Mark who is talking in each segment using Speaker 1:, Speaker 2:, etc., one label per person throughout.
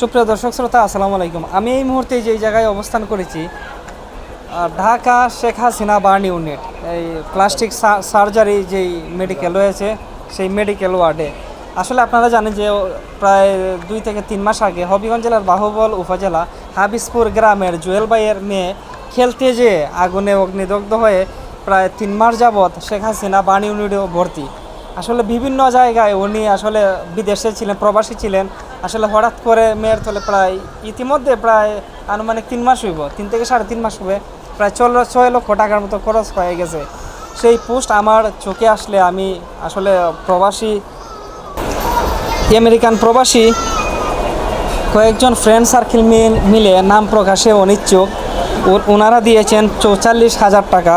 Speaker 1: সুপ্রিয় দর্শক শ্রোতা, আসসালামু আলাইকুম। আমি এই মুহূর্তে যেই জায়গায় অবস্থান করেছি ঢাকা শেখ হাসিনা বার্ন ইউনিট, এই প্লাস্টিক সার্জারি যেই মেডিকেল রয়েছে, সেই মেডিকেল ওয়ার্ডে। আসলে আপনারা জানেন যে প্রায় দুই থেকে তিন মাস আগে হবিগঞ্জ জেলার বাহুবল উপজেলা হাবিসপুর গ্রামের জুয়েল ভাইয়ের মেয়ে খেলতে যেয়ে আগুনে অগ্নিদগ্ধ হয়ে প্রায় তিন মাস যাবৎ শেখ হাসিনা বার্ন ইউনিটেও ভর্তি। আসলে বিভিন্ন জায়গায় উনি আসলে বিদেশে ছিলেন, প্রবাসী ছিলেন। আসলে হঠাৎ করে মেয়ের তলে প্রায় ইতিমধ্যে প্রায় আনুমানিক তিন মাস হইব, তিন থেকে সাড়ে তিন মাস হবে, প্রায় চল ছয় লক্ষ টাকার মতো খরচ হয়ে গেছে। সেই পোস্ট আমার চোখে আসলে আমি আসলে প্রবাসী, আমেরিকান প্রবাসী, কয়েকজন ফ্রেন্ড সার্কেল মিলে নাম প্রকাশে অনিচ্ছুক। ওনারা দিয়েছেন চৌচল্লিশ হাজার টাকা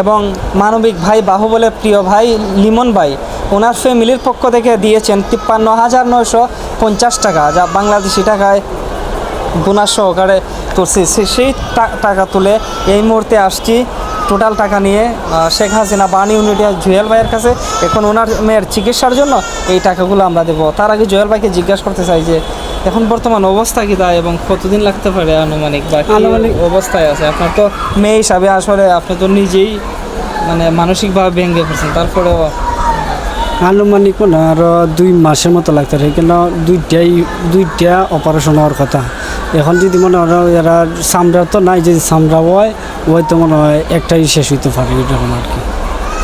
Speaker 1: এবং মানবিক ভাই বাহুবলের প্রিয় ভাই লিমন ভাই। ওনার ফ্যামিলির পক্ষ থেকে দিয়েছেন তিপ্পান্ন হাজার নয়শো পঞ্চাশ টাকা যা বাংলাদেশি টাকায় বোনাস সহকারে তুলছি। সেই টাকা তুলে এই মুহূর্তে আসছি। টোটাল টাকা নিয়ে শেখ হাসিনা বার্ন ইউনিটে জুয়েল ভাইয়ের কাছে। এখন ওনার মেয়ের চিকিৎসার জন্য এই টাকাগুলো আমরা দেবো। তার আগে জুয়েল ভাইকে জিজ্ঞাসা করতে চাই যে এখন বর্তমান অবস্থা কি তা এবং কতদিন লাগতে পারে আনুমানিক বা
Speaker 2: আনুমানিক-
Speaker 1: অবস্থায় আছে? আপনার তো মেয়ে হিসাবে আসলে আপনি তো নিজেই মানে মানসিকভাবে ভেঙে পড়ছেন। তারপরেও
Speaker 2: আনুমানিক না আরও দুই মাসের মতো লাগতে পারে। কেন দুইটাই দুইটা অপারেশন হওয়ার কথা। এখন যদি মনে হয় এরা চামড়া তো নাই যদি চামড়া হয় ওই তো মনে হয় একটাই শেষ হইতে পারে এরকম আর কি।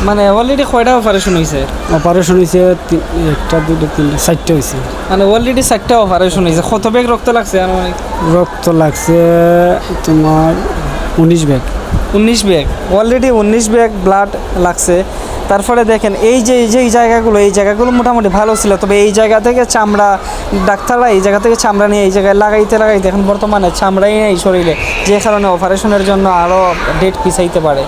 Speaker 1: মানে অলরেডি কয়টা অপারেশন হয়েছে
Speaker 2: অপারেশন হয়েছে একটা দুটো তিনটা চারটে হয়েছে
Speaker 1: মানে অলরেডি চারটা অপারেশন হয়েছে কত ব্যাগ রক্ত লাগছে আনুমানিক?
Speaker 2: রক্ত লাগছে তোমার উনিশ ব্যাগ।
Speaker 1: উনিশ ব্যাগ? অলরেডি উনিশ ব্যাগ ব্লাড লাগছে। তারপরে দেখেন এই যে এই যে এই জায়গাগুলো এই জায়গাগুলো মোটামুটি ভালো ছিল। তবে এই জায়গা থেকে চামড়া ডাক্তাররা এই জায়গা থেকে চামড়া নিয়ে এই জায়গায় লাগাইতে লাগাইতে এখন বর্তমানে চামড়াই নেই শরীরে। যে কারণে অপারেশনের জন্য আরও ডেট পিছাইতে পারে।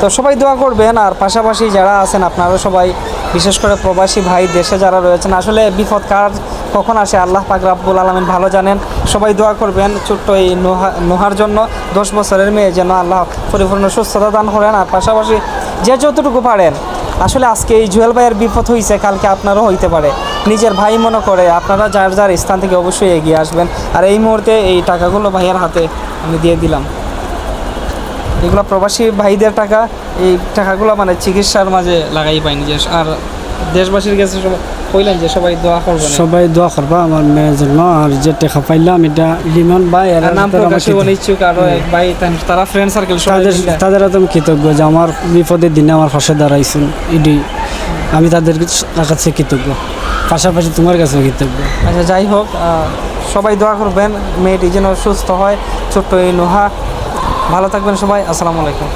Speaker 1: তো সবাই দোয়া করবেন আর পাশাপাশি যারা আছেন আপনারা সবাই বিশেষ করে প্রবাসী ভাই দেশে যারা রয়েছেন আসলে বিপদ কার কখন আসে? আল্লাহ পাক রাব্বুল আলমিন ভালো জানেন। সবাই দোয়া করবেন ছোট্ট এই নোহা নোহার জন্য। দশ বছরের মেয়ে যেন আল্লাহ পরিপূর্ণ সুস্থতা দান করেন। আর পাশাপাশি যে যতটুকু পারেন। আসলে আজকে এই জুয়েল ভাইয়ের বিপদ হয়েছে কালকে আপনারও হইতে পারে। নিজের ভাই মনে করে আপনারা যার যার স্থান থেকে অবশ্যই এগিয়ে আসবেন। আর এই মুহূর্তে এই টাকাগুলো ভাইয়ের হাতে আমি দিয়ে দিলাম। এগুলো প্রবাসী ভাইদের টাকা। এই টাকাগুলো মানে চিকিৎসার মাঝে লাগাই পাইনি। যে আর দেশবাসীর কাছে কইলেন যে সবাই দোয়া করবেন।
Speaker 2: সবাই দোয়া করবা আমার মেয়ের জন্য আর যে টাকা পাইলাম এটা লিমন ভাই এরা
Speaker 1: আর নাম প্রকাশে। অনিচ্ছুক আরও এক ভাই তারা ফ্রেন্ড সার্কেল সবাই
Speaker 2: তাদের। তাদের আমি কৃতজ্ঞ যে আমার বিপদের দিনে আমার পাশে দাঁড়াইছেন এটি আমি তাদের কাছে কৃতজ্ঞ। পাশাপাশি তোমার কাছেও কৃতজ্ঞ।
Speaker 1: আচ্ছা যাই হোক সবাই দোয়া করবেন মেয়েটি যেন সুস্থ হয় ছোট্ট এই নোহা ভালো থাকবেন সবাই আসসালামু আলাইকুম।